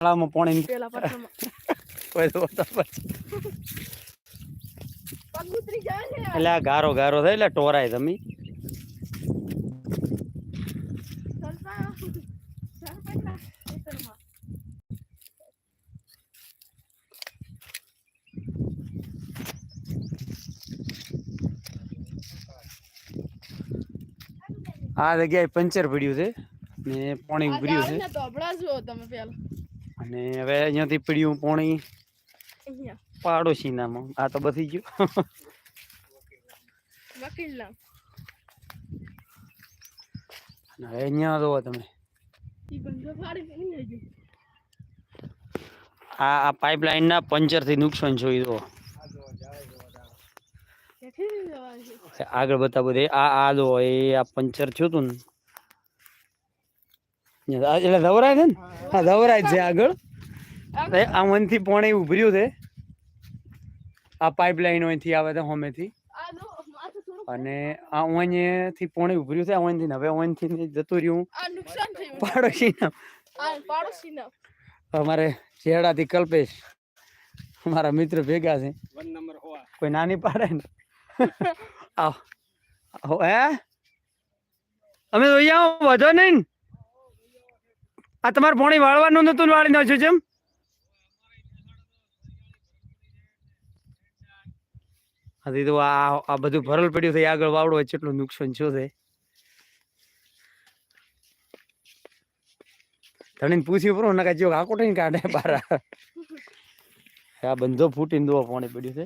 તળાવમાં પાણી પેલા એટલે આ ગારો ગારો થાય એટલે ટોરાય તમે. આ જગ્યાએ પંચર પડ્યું છે. ને પાણી આ ઉભર્યું છે. તો તમે પેલા. અને હવે અહીંયાથી પીડ્યું પોણી પાડોશીનામાં. આ તો બધી ગયું હવે અહીંયા જુઓ તમે. આ આ પાઇપલાઇન ના પંચર પંચરથી નુકસાન જોઈ દો આગળ બતાવો દે. આ આ દો એ આ પંચર થયું હતું ને. એટલે ધવરાય છે ને? હા ધવરાય છે આગળ. આ મનથી પોણે ઉભર્યું છે. આ પાઇપલાઇન અહીંથી આવે છે હોમેથી આ અને આ અહીંયાથી પોણે ઉભર્યું છે અહીંથી હવે અહીંથી જતું રહ્યું. આ આ પાડોશી અમારે ચેડાથી કલ્પેશ અમારા મિત્ર ભેગા છે. કોઈ નાની પાડે ને? આવ. આવો, હે? અમે તો અહીંયા વધો નહીં ને? આ તમારે પોણી વાળવાનું નતું વાળી નાખ્યું છે એમ? હજી તો આ આ બધું ભરલ પડ્યું છે. આગળ વાવડો હોય કેટલું નુકસાન થયું છે. ધણીને પૂછ્યું પરો નકા જો આકોટીને કાઢે બાર આ બંધો ફૂટીને દો પાણી પડ્યું છે.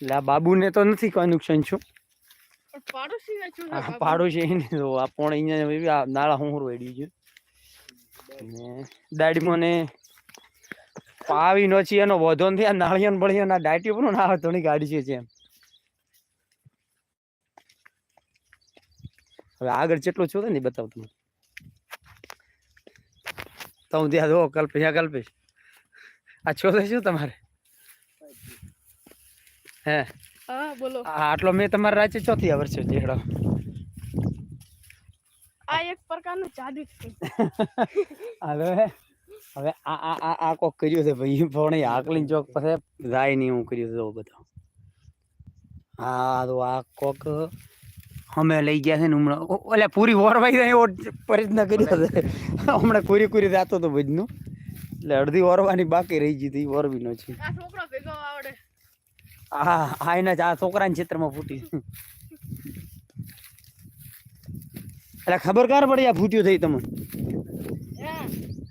એટલે આ બાબુને તો નથી કોઈ નુકસાન છું પાડોશી ના છું આ આ પોણે અહીંયા આ નાળા હું વેડ્યું છે. અને દાડીમાં ને પાવી નો છે એનો વધો નથી આ નાળિયો બળિયો ના ડાટી પણ ના થોડી ગાડી છે એમ હવે આગળ જેટલું છું ને બતાવ તમે તો હું ત્યાં જો કલ્પેશ આ કલ્પેશ. આ છો શું તમારે? હે? હા બોલો. આટલો મેં તમારા રાજ્ય ચોથી વર્ષે જેડો આ એક પ્રકારનું જાદુ છે. હવે હવે આ આ આ આ કોક કર્યું છે ભાઈ. પણ આકલીન ચોક પાસે જાય નહીં હું કર્યું છે બધો. હા તો આ કોક અમે લઈ ગયા છે ને હમણાં. ઓલે પૂરી ઓરવાઈ જાય એવો પ્રયત્ન કર્યો છે. હમણાં પૂરી પૂરી રાતો તો ભજનું એટલે અડધી ઓરવાની બાકી રહી ગઈ હતી વરવીનો છે. આ છોકરો ભેગો આવડે. હા હા, એના જ, આ છોકરાના ચિત્રમાં ફૂટી. એટલે ખબર કાર પડી આ ફૂટ્યું થઈ તમને?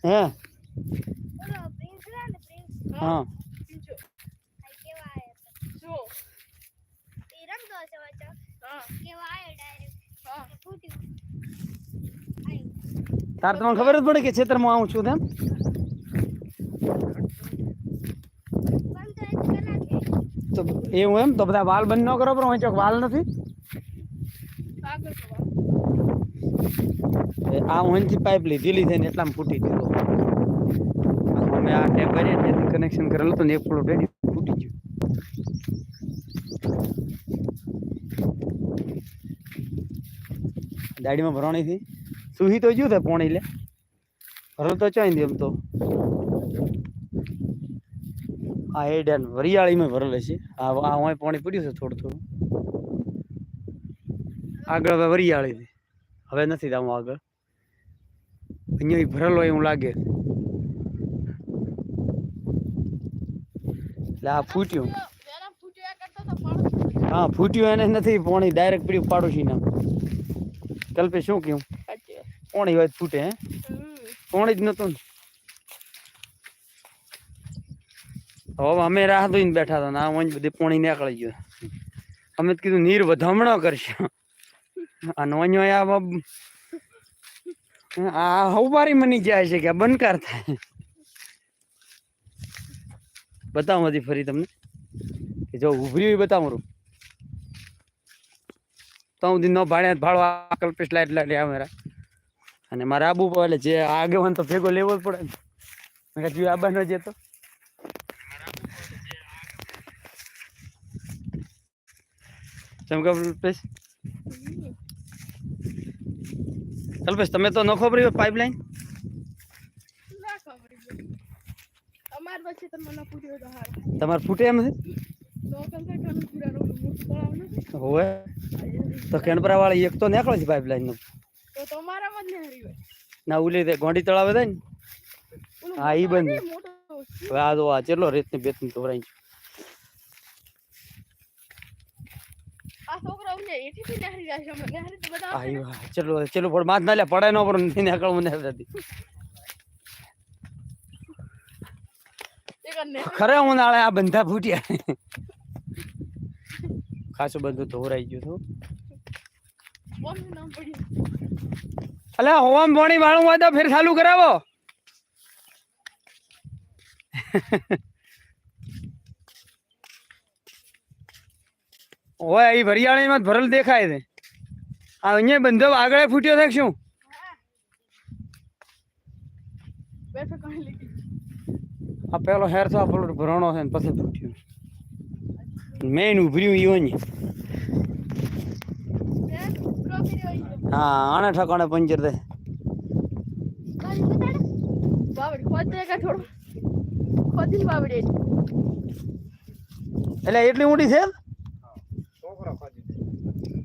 હા. હે. તાર તમને ખબર જ પડે કે ક્ષેત્રમાં આવું છું તેમ? તો એવું એમ? તો બધા વાલ બંધ ન કરો, પણ ચોક વાલ નથી? આ ઊંચી પાઇપ લીધેલી છે ને એટલામાં ફૂટી ગયો. અમે આ ટેપ ભરીએ ને કનેક્શન કરેલું તો ને એક ફૂલો ડેડી ફૂટી ગયું. દાડીમાં ભરવાની હતી. સુહી તો જ્યું છે પોણી લે? ભરો તો ચોઈ એમ તો. આ એડન વરિયાળીમાં ભરેલે છે. આ આ હોય પાણી પડ્યું છે થોડું થોડું. આગળ હવે વરિયાળી હવે નથી જવું આગળ. અહીંયા ભરેલો એવું લાગે. એટલે આ ફૂટ્યું. હા ફૂટ્યું એને નથી પાણી ડાયરેક્ટ પડ્યું પાડોશી નામ. કલ્પે શું કહ્યું? પાણી હોય ફૂટે હે. પાણી જ નતું ને હવે અમે રાહ જોઈને બેઠા હતા ના બધી પોણી નીકળી ગયું. અમે તો કીધું નીર વધામણો કરશે અને વંજો આ આ હવારી મની જાય છે કે બંધકાર થાય. બતાવું હજી ફરી તમને. કે જો ઉભરી હોય બતાવું તો હું ન ભાડે ભાડો આ કલ્પેશ લાઈટ લાઈટ આવે અને મારા આબુ એટલે જે આગેવાન તો ભેગો લેવો જ પડે ને. આબાનો જે આબા ન જતો ચમકા કલ્પેશ કલ્પેશ તમે તો પાઇપલાઇન ખબર ન તો હારું. તમારે ફૂટે એમ છે? હોય તો કેનપરા વાળી એક તો નીકળે છે પાઇપલાઇનનું. ના ઉલી તે ગોંડી તળાવે થાય ને હા, ઈ બંધ. આ તો આ ચેટલો છોકરા ઉને એઠીથી નેહરી જાય છે ચેટલો ચેલો પણ માથ ના લે પડાય નો પણ નથી નીકળવું ને. હતી ખરે હું નાળે આ બંધા ફૂટ્યા. ખાસું બધું ધોરાઈ ગયું હતું અલે અલ્યા હોમ પાણી વાળું હોય તો ફેર ચાલુ કરાવો. ઓય એ ભરિયાળી માં ભરલ દેખાય છે. આ અહીંયા બંધો આગળ ફૂટ્યો છે શું. આ પેલો હેર તો આપણો ભરણો છે ને પછી ફૂટ્યું. મેઇન ઉભર્યું ને હે? આને ઠકાણે પંચર દે. એટલે એટલી ઊંડી છે?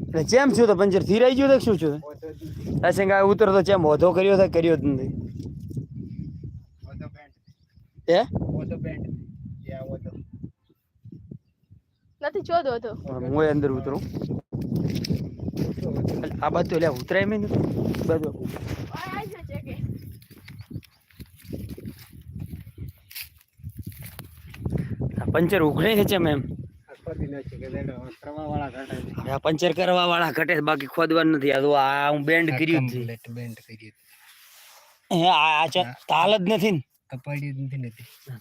એટલે ચેમ છું તો પંચર થીરાઈ ગયું તો શું શું છું રાશિંગ આ ઉતરતો ચેમ વધો કર્યો તો કર્યો જ નથી. હે? નથી ચોદો હતો. હું અંદર ઉતરું. આ બાજુ એટલે ઉતરાય મેં બાજુ આ આ પંચર ઉઘડે છે ચેમ એમ. આ પંચર કરવા વાળા ઘટે બાકી ખોદવાનું નથી. આ તો આ હું બેન્ડ કર્યું છે. બેન્ડ કર્યું. હે, આ તાલ જ નથી ને. કપાડી નથી નથી આ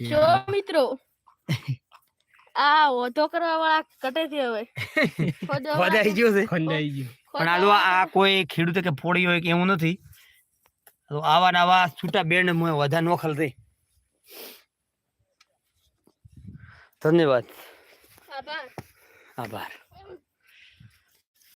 જો. મિત્રો આ ઓધો કરવા વાળા કટે છે હવે. ખોદાઈ ગયો છે. ખોદાઈ ગયો. પણ આ આ કોઈ ખેડૂતે કે ફોડી હોય કે એવું નથી. તો આવા નવા છૂટા બેન્ડ મુએ વધા નોખલ થઈ ધન્યવાદ. આભાર. આભાર.